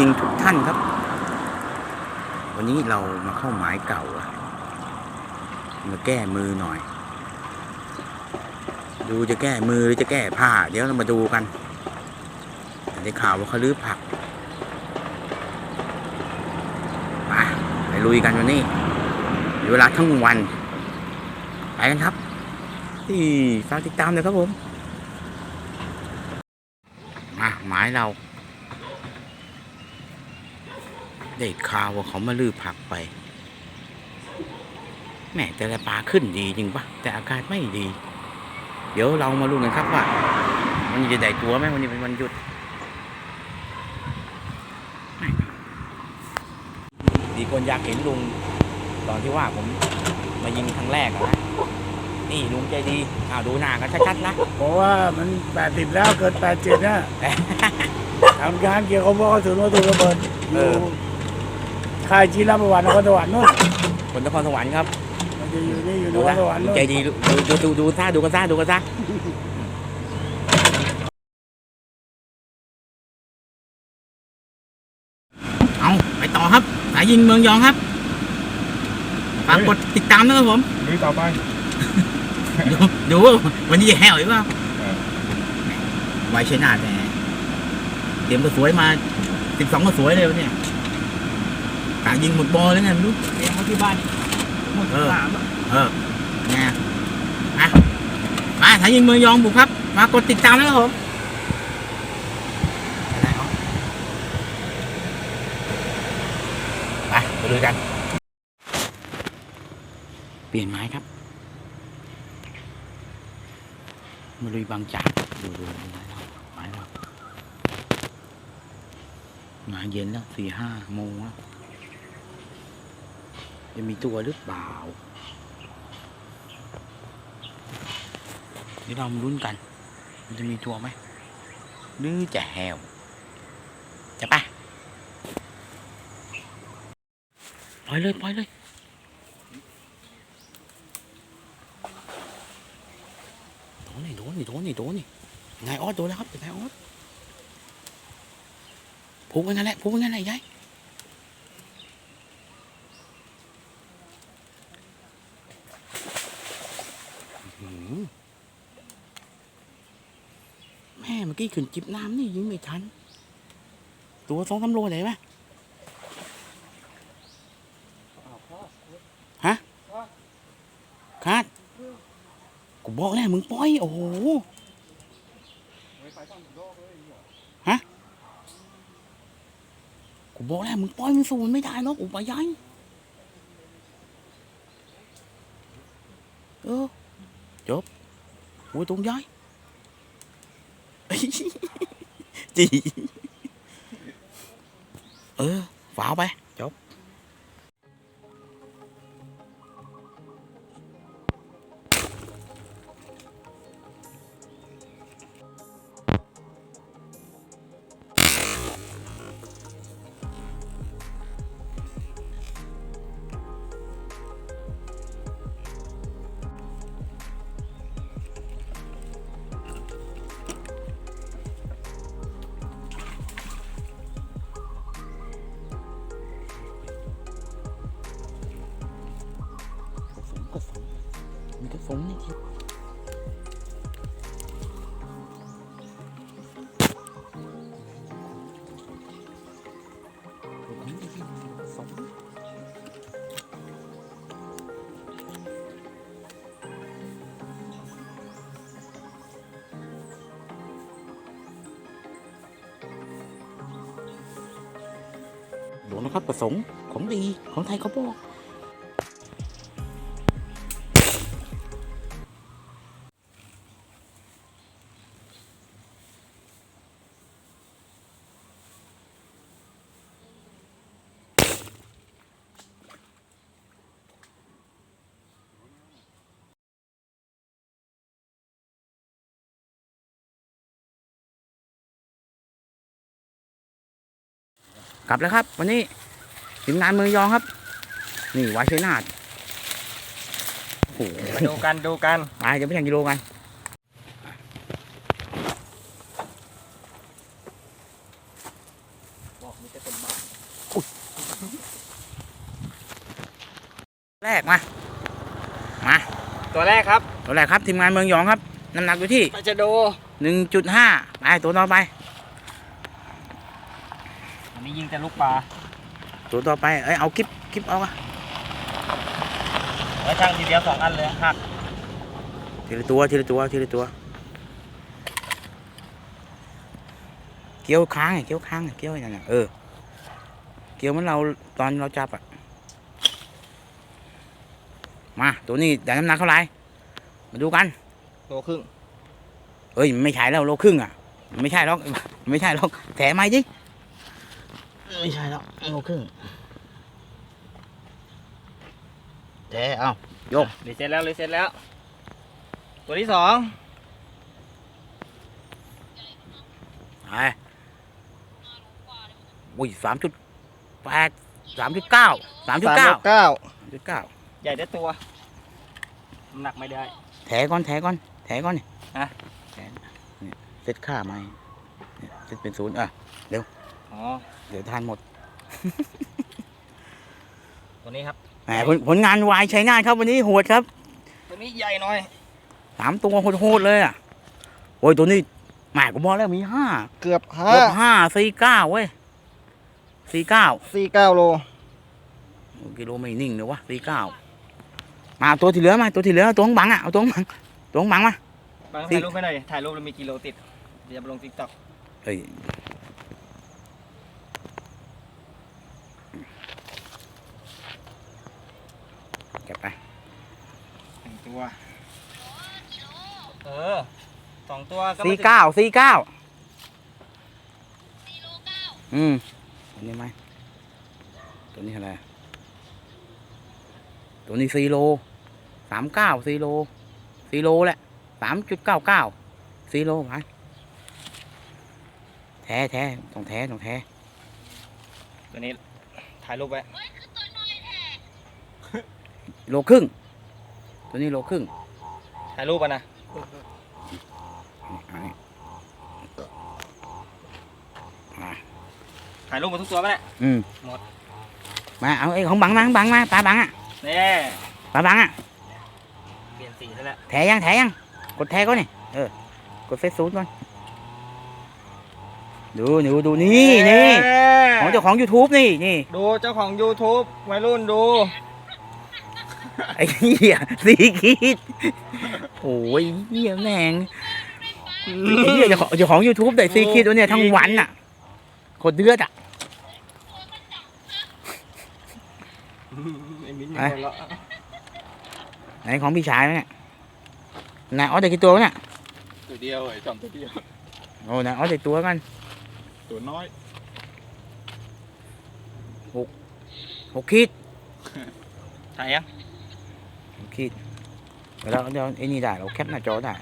ยิงทุกท่านครับ วันนี้เรามาเข้าหมายเก่าอะมาแก้มือหน่อย ดูจะแก้มือหรือจะแก้ผ้า เดี๋ยวเรามาดูกันแต่ได้ข่าวว่าเขาลื้อผักมาไปลุยกันวันนี้เวลาทั้งวัน ไปกันครับที่ฝากติดตามเลยครับผมมาหมายเรา ได้ข่าวว่าเขามาลื้อผักไปแหม่แต่ละปลาขึ้นดีจริงปะแต่อากาศไม่ดี เดี๋ยวเรามาลุ้นกันครับว่า มันจะได้ตัวไหมวันนี้เป็นวันหยุดมีคนอยากเห็นลุงตอนที่ว่าผมมายิงครั้งแรกอะนะนี่ลุงใจดีอ้าวดูหน้ากันชัดๆนะเพราะว่ามันแปดสิบแล้วเกิดแปดเจ็ดนะทำงานเกี่ยวกับกระสุนวัตถุระเบิดอยู่ ค่ายจีรประวัตินครสวรรค์นู่นคนนครสวรรค์ครับมันจะอยู่นี่อยู่นดูครนะสวรรค์ลุงนู่น ใจดีดูดูดูดูซะดูกันซะดูกันซะเอาไปต่อครับ สายยิงเมืองยองครับฝากกดติดตามนะครับผม ลุยต่อไป ดูดูว่าวันนี้จะแห้วหรือเปล่าเออ ไวใช้นาดแน่เตรียมกระสวยมาสิบสองกระสวยเลยวันเนี่ย กะยิงหมดบอเลยไงไม่รู้เลี้ยงเขาที่บ้านหมดเออสามอะเออไงอะมาสายยิงเมืองยองบุกครับ มากดติดตามนะครับผมอะไรเอาไปไปดูกัน เปลี่ยนไม้ครับมาลุยบางจากดูดูดูไม้เราไม้เรางานเย็นแล้วสี่ห้าโมงแล้ว จะมีตัวหรือเปล่านี่เรามาลุ้นกัน มันจะมีตัวไหมหรือจะแหวจะปะปล่อยเลยปล่อยเลยโดนนี่โดนนี่โดนนี่โดนนี่นายออสโดนแล้วครับนายออสพูกไว้งั้นแหละพูกไว้งั้นแหละยายอื้อหือแม่เมื่อ กี้ขึ้นจิบน้ำนี่ยิงไม่ทัน ตัวสองสามโลไหนไหมฮะคาดกูบอกแล้วมึงปล่อย โอ้โหฮะกูบอกแล้วมึงปล่อยมึงสู้มันไม่ได้หรอกอุปยัยเออจบโอ้ยตรงย้าย จีเออฝาไป มีกระฝงนี่ที่โดนนะครับประสงค์ของดีของไทยเขาบอก กลับแล้วครับ วันนี้ทีมงานเมืองยองครับ นี่วายชัยนาดโอ้โหดูกันดูกันไปจะไปแข่งกิโลกันแรกมา มา ตัวแรกครับ ตัวแรกครับทีมงานเมืองยองครับ น้ำหนักอยู่ที่จะดหนึ่งจุดห้าไปตัวต่อไป อันนี้ยิงแต่ลูกปลาตัวต่อไป เอ้ย เอาคลิปคลิปเอาอะแล้วช่างทีเดียวสองอันเลยหักทีละตัวทีละตัวทีละตัว เกี้ยวค้างไงเกี้ยวค้างไงเกี้ยวไอ้นั่นน่ะเออ เกี้ยวเหมันเราตอนเราจับอะมา ตัวนี้แต่น้ำหนักเท่าไหร่ มาดูกัน โลครึ่ง เอ้ยมันไม่ใช่แล้วโลครึ่งอะมันไม่ใช่หรอกมันไม่ใช่หรอก แถมไหมจิ ไม่ใช่แล้วโลครึ่งแถเอารีเซ็ตแล้วรีเซ็ตแล้ว ตัวที่สองไปอุ้ยสามจุดแปดสามจุดเก้าสามจุดสามเก้าโลเก้าจุดเก้าใหญ่ได้ตัวน้ำหนักไม่ได้ แถก่อนแถก่อนแถก่อนนี่ฮะแถเนี่ยเซตค่าไหมเนี่ยเซตเป็นศูนย์อะ อ๋อ เดี๋ยวทานหมด ตัวนี้ครับ แหมผลผลงานวายใช้งานครับวันนี้โหดครับ ตัวนี้ใหญ่หน่อย สามตัวโหดๆเลยอะ โอ้ยตัวนี้แหมกูบอกแล้วมีห้าเกือบห้าเกือบห้าสี่เก้าเว้ยสี่เก้าสี่เก้าโลกิโลไม่นิ่งเลยวะสี่เก้ามาเอาตัวที่เหลือมาตัวที่เหลือเอาตัวข้างบังอะเอาตัวข้างบังตัวข้างบังมา บางสี่ถ่ายรูปให้หน่อยถ่ายรูปแล้วมีกิโลติดเดี๋ยวจะไปลงติ๊กต็อกเฮ้ย เก็บไปหนึ่งตัว เออสองตัวก็ไม่สี่ถึงเก้าสี่เก้าอืมตัวนี้ไหมตัวนี้เท่าไหร่ตัวนี้สี่โลสามเก้าสี่โลสี่โลแหละสามจุดเก้าเก้าสี่โลไปแท้แท้ต้องแท้ต้องแท้ตัวนี้ถ่ายรูปไว้ โลครึ่ง ตัวนี้โลครึ่งถ่ายรูปอะนะอันนี้อะถ่ายรูปหมดทุกตัวไหมเนี่ยอืมหมดมาเอาไอ้ของบังมาบังมาปลาบังอะนี่ปลาบังอะเปลี่ยนสีซะแล้วแถยังแถยังกดแถก่อนนี่เออกดเฟซซูดก่อนดูดูดูนี่นี่ของเจ้าของ YouTube นี่นี่ ดูเจ้าของ YouTube วัยรุ่นดู ไอ้เหี้ยสีขีดโอ้ยเหี้ยแม่งไอ้เหี้ยเจ้าของเจ้าของ YouTube ได้สีขีดตัวเนี้ยทั้งวันอะโคตรเดือดอะ ไอ้มิ้นไปหัวเราะไหนของพี่ชายเนี่ยนายออสได้กี่ตัววะเนี่ยตัวเดียวไอ้จอมตัวเดียวโอ้นายออสได้ตัวกันตัวน้อยหกขีดถ่ายยัง หกขีดเดี๋ยวเราเดี๋ยวไอ้นี่ได้เราแคปหน้าจอได้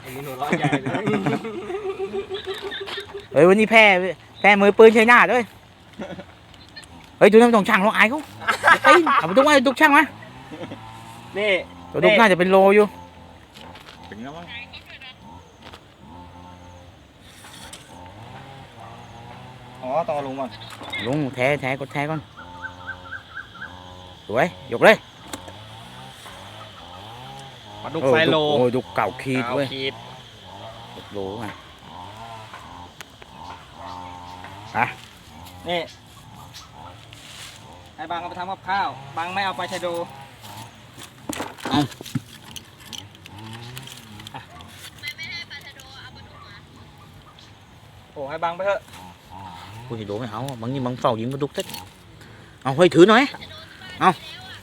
ไอ้มิ้นหัวเราะใหญ่เลยเฮ้ยวันนี้แพ้แพ้มือปืนใช้หน้าด้วยเฮ้ยตัวนั้นต้องช่างเราอายเขาไอ้ยเอาไปตุกมาตุกช่างมานี่ตัวตุกน่าจะเป็นโลอยู่ถึงแล้วมั้งอ๋อต้องเอาลงก่อนลุงแท้แท้กดแท้ก่อนสวยยกเลย ปลาดุกเออไฟโลโอ้ยดุกเก่าขีดเว้ยขีดดุกโลไงนี่ให้บางเอาไปทำกับข้าว บางไม่เอาไปชะโดโอ้ให้บางไปเถอะกูจะโดไม่เอาบางทีบางเฝ้ายิงกระดุกเท็ดเอาเฮ้ยถือหน่อย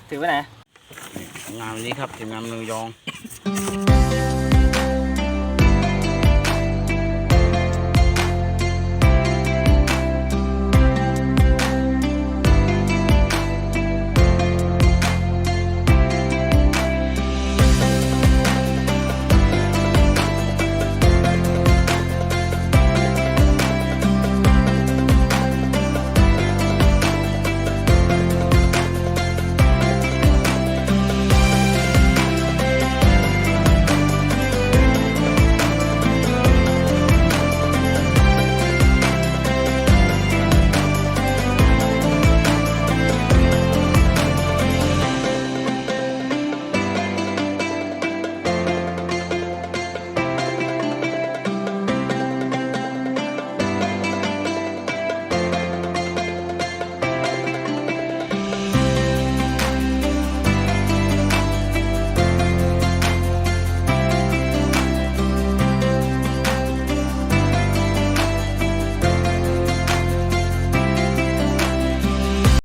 ถือไว้ไหน งานวันนี้ครับทีมงานมือยอง